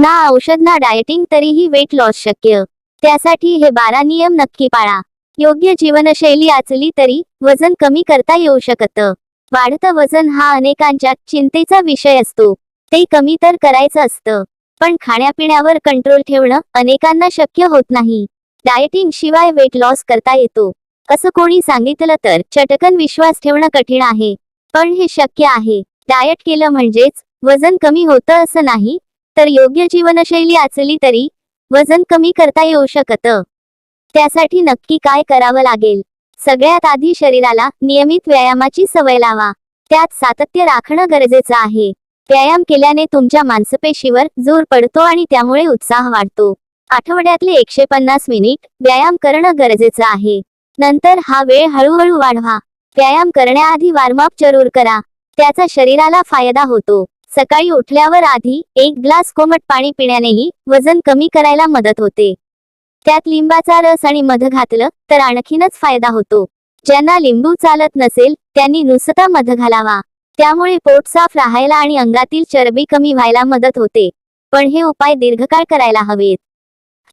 ना औषध ना डायटिंग तरीही वेट लॉस शक्य. त्यासाठी हे बारा नियम नक्की पाळा. योग्य जीवनशैली आचली तरी वजन कमी करता येऊ शकत. वाढतं वजन हा अनेकांच्या चिंतेचा विषय असतो. ते कमी तर करायचं असतं. पण खाण्यापिण्यावर कंट्रोल ठेवणं अनेकांना शक्य होत नाही. डाएटिंग शिवाय वेट लॉस करता येतो. असं कोणी सांगितलं तर चटकन विश्वास ठेवणं कठीण आहे. पण हे शक्य आहे. डायट केलं म्हणजेच वजन कमी होतं असं नाही तर योग्य जीवनशैली आचली तरी वजन कमी करता येऊ शकतं. त्यासाठी नक्की काय करावं लागेल? सगळ्यात आधी शरीराला नियमित व्यायामाची सवय लावा. त्यात सातत्य राखणं गरजेचं आहे. व्यायाम केल्याने तुमच्या मांसपेशीवर जोर पडतो आणि त्यामुळे उत्साह वाढतो. आठवड्यातले एकशे पन्नास मिनिट व्यायाम करणं गरजेचं आहे. नंतर हा वेळ हळूहळू वाढवा. व्यायाम करण्याआधी वॉर्मअप जरूर करा. त्याचा शरीराला फायदा होतो. सकाळी उठल्यावर आधी एक ग्लास कोमट पाणी पिण्यानेही वजन कमी करायला मदत होते. त्यात लिंबाचा रस आणि मध घातलं तर आणखीनच फायदा होतो. ज्यांना लिंबू चालत नसेल त्यांनी नुसता मध घालावा. त्यामुळे पोट साफ राहायला आणि अंगातील चरबी कमी व्हायला मदत होते. पण हे उपाय दीर्घकाळ करायला हवेत.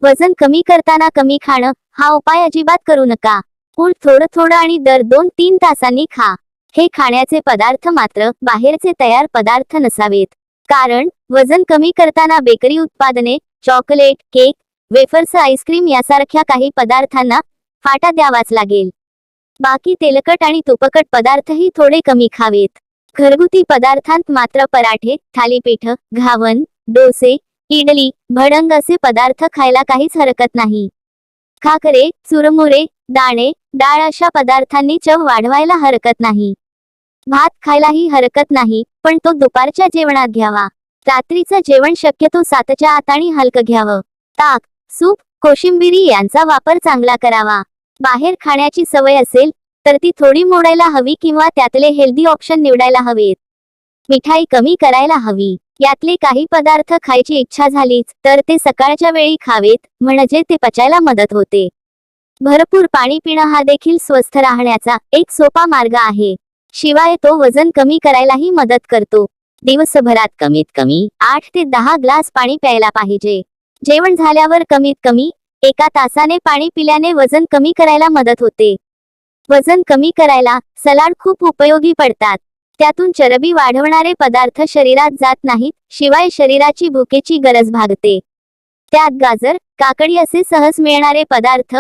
वजन कमी करताना कमी खाणं हा उपाय अजिबात करू नका. फूल थोडं थोडं आणि दर दोन तीन तासांनी खा. हे खाण्याचे पदार्थ मात्र बाहेरचे तयार पदार्थ नसावेत. कारण वजन कमी करताना बेकरी उत्पादने चॉकलेट केक वेफर्स आईस्क्रीम यासारख्या काही पदार्थांना फाटा द्यावाच लागेल. बाकी तेलकट आणि तुपकट पदार्थही थोडे कमी खावेत. घरगुती पदार्थांत मात्र पराठे थालीपीठ घावन डोसे इडली भडंग असे पदार्थ खायला काहीच हरकत नाही. खाकरे चुरमुरे दाणे डाळ अशा पदार्थांनी चव वाढवायला हरकत नाही. भात खायलाही हरकत नाही पण तो दुपारच्या जेवणात घ्यावा. रात्रीचं जेवण शक्यतो सातच्या आत आणि हलकं घ्यावं. ताक सूप कोशिंबिरी यांचा वापर चांगला करावा. बाहेर खाण्याची सवय असेल तर ती थोडी मोडायला हवी किंवा त्यातले हेल्दी ऑप्शन निवडायला हवेत. मिठाई कमी करायला हवी. यातले काही पदार्थ खायची इच्छा झालीच तर ते सकाळच्या वेळी खावेत म्हणजे ते पचायला मदत होते. भरपूर पाणी पिणं हा देखील स्वस्थ राहण्याचा एक सोपा मार्ग आहे. शिवाय तो वजन कमी करायलाही मदत करतो. दिवसभरात कमीत कमी आठ ते दहा ग्लास पाणी प्यायला पाहिजे. जेवण झाल्यावर कमीत कमी एका तासाने पाणी पिल्याने वजन कमी करायला मदत होते. वजन कमी करायला सलाड खूप उपयोगी पडतात. त्यातून चरबी वाढवणारे पदार्थ शरीरात जात नाहीत शिवाय शरीराची भुकेची गरज भागते. त्यात गाजर काकडी असे सहज मिळणारे पदार्थ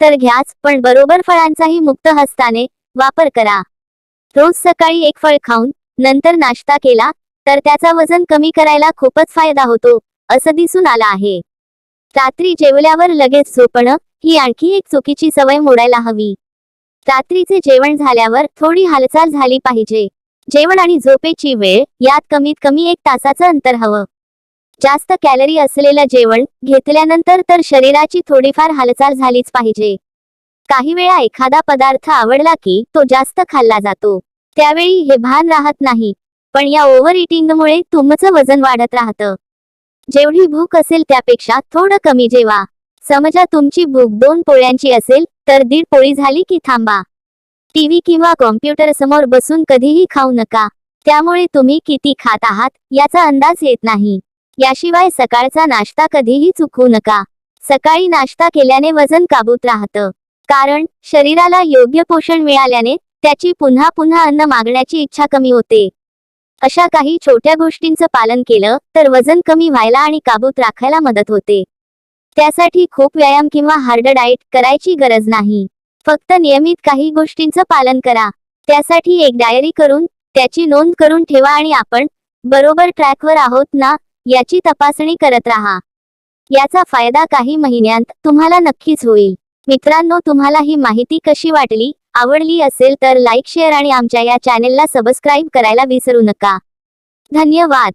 तर घ्याच पण बरोबर फळांचाही मुक्त हस्ताने वापर करा. रोज सकाळी एक फळ खाऊन नंतर नाश्ता केला तर त्याचा वजन कमी करायला खूपच फायदा होतो असं दिसून आलं आहे. रात्री जेवल्यावर लगेच झोपणं ही आणखी एक चुकीची सवय मोडायला हवी. रात्रीचे जेवण झाल्यावर थोडी हालचाल झाली पाहिजे. जेवण आणि झोपेची वेळ यात कमीत कमी एक तासाचं अंतर हवं. जास्त कॅलरी असलेलं जेवण घेतल्यानंतर तर शरीराची थोडीफार हालचाल झालीच पाहिजे. काही वेळा एखादा पदार्थ आवडला की तो जास्त खाल्ला जातो. त्यावेळी हे भान राहत नाही पण या ओव्हर इटिंगमुळे तुमचं वजन वाढत राहतं. जेवढी भूक असेल त्यापेक्षा थोडं कमी जेवा. समजा तुमची भूक दोन पोळ्यांची असेल तर दीड पोळी झाली की थांबा. टीव्ही किंवा कॉम्प्युटर समोर बसून कधीही खाऊ नका. त्यामुळे तुम्ही किती खात आहात याचा अंदाज येत नाही. याशिवाय सकाळचा नाश्ता कधीही चुकवू नका. सकाळी नाश्ता केल्याने वजन काबूत राहतं. कारण शरीराला योग्य पोषण मिळाल्याने त्याची पुन्हा पुन्हा अन्न मागण्याची इच्छा कमी होते. अशा काही छोट्या गोष्टींचं पालन केलं तर वजन कमी व्हायला आणि काबूत राखायला मदत होते. त्यासाठी खूप व्यायाम किंवा हार्ड डाएट करायची गरज नाही. फक्त नियमित काही गोष्टींचं पालन करा. त्यासाठी एक डायरी करून त्याची नोंद करून ठेवा आणि आपण बरोबर ट्रॅकवर आहोत ना? याची तपासणी करत राहा. याचा फायदा काही महिन्यांत तुम्हाला नक्कीच होईल. मित्रांनो तुम्हाला ही माहिती कशी वाटली आवडली असेल तर लाईक शेअर आणि आमच्या या चॅनेलला सबस्क्राईब करायला विसरू नका. धन्यवाद.